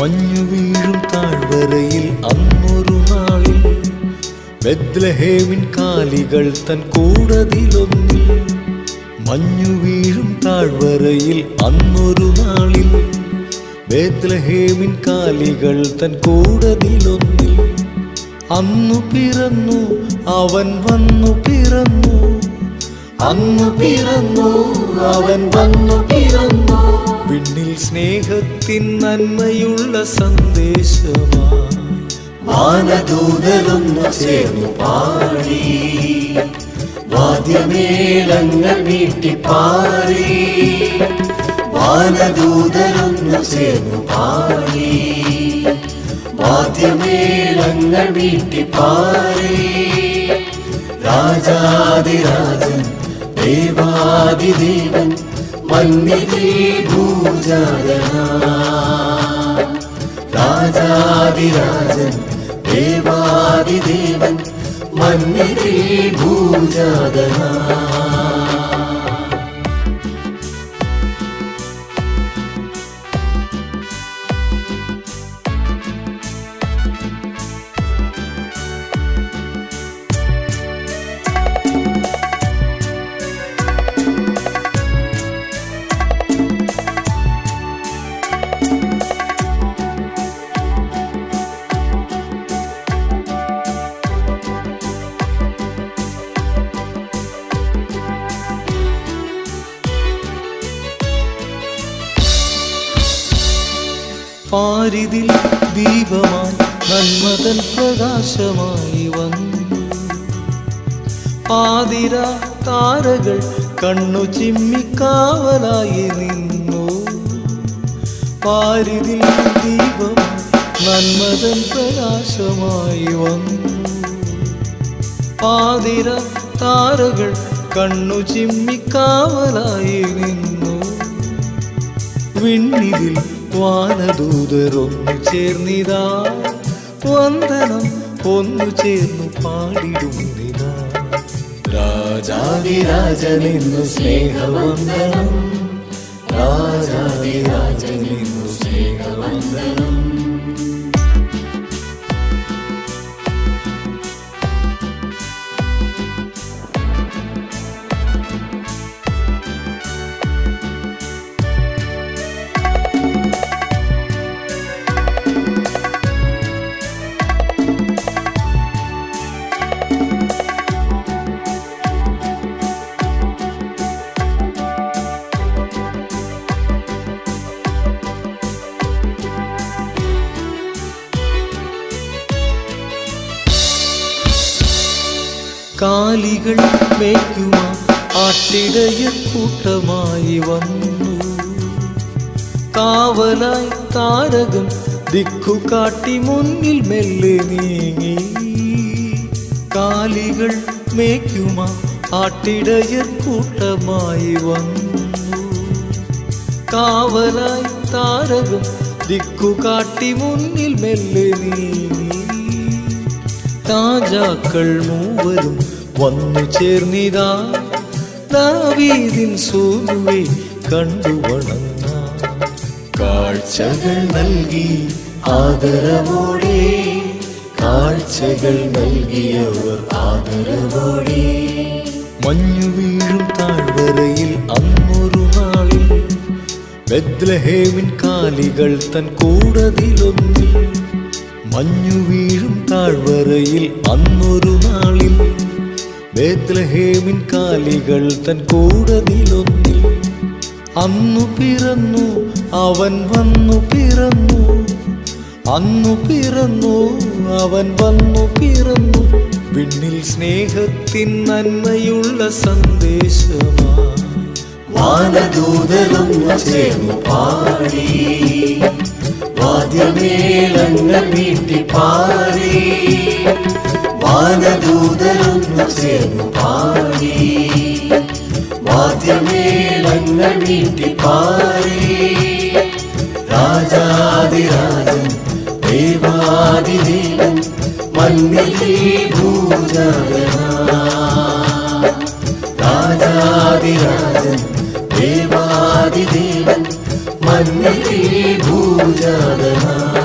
മഞ്ഞു വീഴും താഴ്വരയിൽ അന്നൊരു നാളിൽ. ബെദ്ലഹേമിൻ കാലികൾ തൻ കൂടതിലൊന്നിൽ മഞ്ഞു വീഴും താഴ്വരയിൽ അന്നൊരു നാളിൽ. ബേത്ലഹേമിൻ കാലികൾ തൻ കൂടതിലൊന്നിൽ അന്നു പിറന്നു അവൻ വന്നു പിറന്നു. അന്നു പിറന്നു അവൻ വന്നു വിണ്ണിൽ സ്നേഹത്തിൻ നന്മയുള്ള സന്ദേശമായി വാനദൂതരൊന്നു ചേർന്നു പാടി. വാദ്യമേളങ്ങൾ വീട്ടിപ്പാറി വാനദൂതരൊന്നു ചേർന്നു പാടി. വാദ്യമേളങ്ങൾ വീട്ടിപ്പാറി രാജാതിരാജൻ ദേവാതിദേവൻ മന്നിതിൽ ഭൂജാതനാ രാജാതിരാജൻ ദേവാതിദേവൻ മന്നിതിൽ ഭൂജാതനാ പാരിതിൽ ദീപമായി നന്മതൻ പ്രകാശമായി വന്നു. പാതിര താരകൾ കണ്ണു ചിമ്മിക്കാവലായി നിന്നു. പാരിതിൽ ദീപം നന്മതൻ പ്രകാശമായി വന്നു. പാതിര താരകൾ കണ്ണു ചിമ്മിക്കാവലായി നിന്നു. വിണ്ണിതിൽ വാനദൂതരൊന്നു ചേർന്നിതാ. വന്ദനം ഒന്നു ചേർന്നു പാടിടുന്നിതാ. രാജാതിരാജനെന്നു സ്നേഹവന്ദനം. രാജാതിരാജനെന്നു കാലികൾ മേയ്ക്കുമ? ആട്ടിടയ കൂട്ടമായി വന്നു. കാവലായി താരകം ദിക്കു കാട്ടി മുന്നിൽ മെല്ലെ നീങ്ങി. കാലികൾ മേയ്ക്കുമ? ആട്ടിടയ കൂട്ടമായി വന്നു. കാവലായി താരകം ദിക്കു കാട്ടി മുന്നിൽ മെല്ലെ നീങ്ങി. രാജാക്കൾ മൂവരും വന്നു ചേർന്നിതാ. ദാവീദിൻ സൂനുവെ കണ്ടു വണങ്ങ. കാഴ്ചകൾ നൽകി ആദരവോടെ. കാഴ്ചകൾ നൽകിയവർ ആദരവോടെ. മഞ്ഞു വീഴും താഴ്വരയിൽ അന്നൊരു നാളിൽ. ബെത്ലഹേമിൻ കാലികൾ തൻ കൂടതിലൊന്നിൽ. മഞ്ഞു വീഴും താഴ്വരയിൽ അന്നൊരു നാളിൽ. ബേത്ലഹേമിൻ കാലികൾ തൻ കൂടതിലൊന്നിൽ. അന്നു പിറന്നു അവൻ വന്നു പിറന്നു. അന്നു പിറന്നു അവൻ വന്നു പിറന്നു. വിണ്ണിൽ സ്നേഹത്തിൻ നന്മയുള്ള സന്ദേശമാ. വാനദൂതരും ചേർന്നു പാടി. വാദ്യമേളങ്ങൾ വീട്ടിപ്പാറി വാനദൂതരൊന്നു ചേർന്നു പാടി വാദ്യമേളങ്ങൾ വീട്ടിപ്പാറി രാജാതിരാജൻ ദേവാതിദേവൻ മണ്ണിൽ ഭൂജാതനാ രാജാതിരാജൻ ദേവാതിദേവൻ अन्नती भूजादना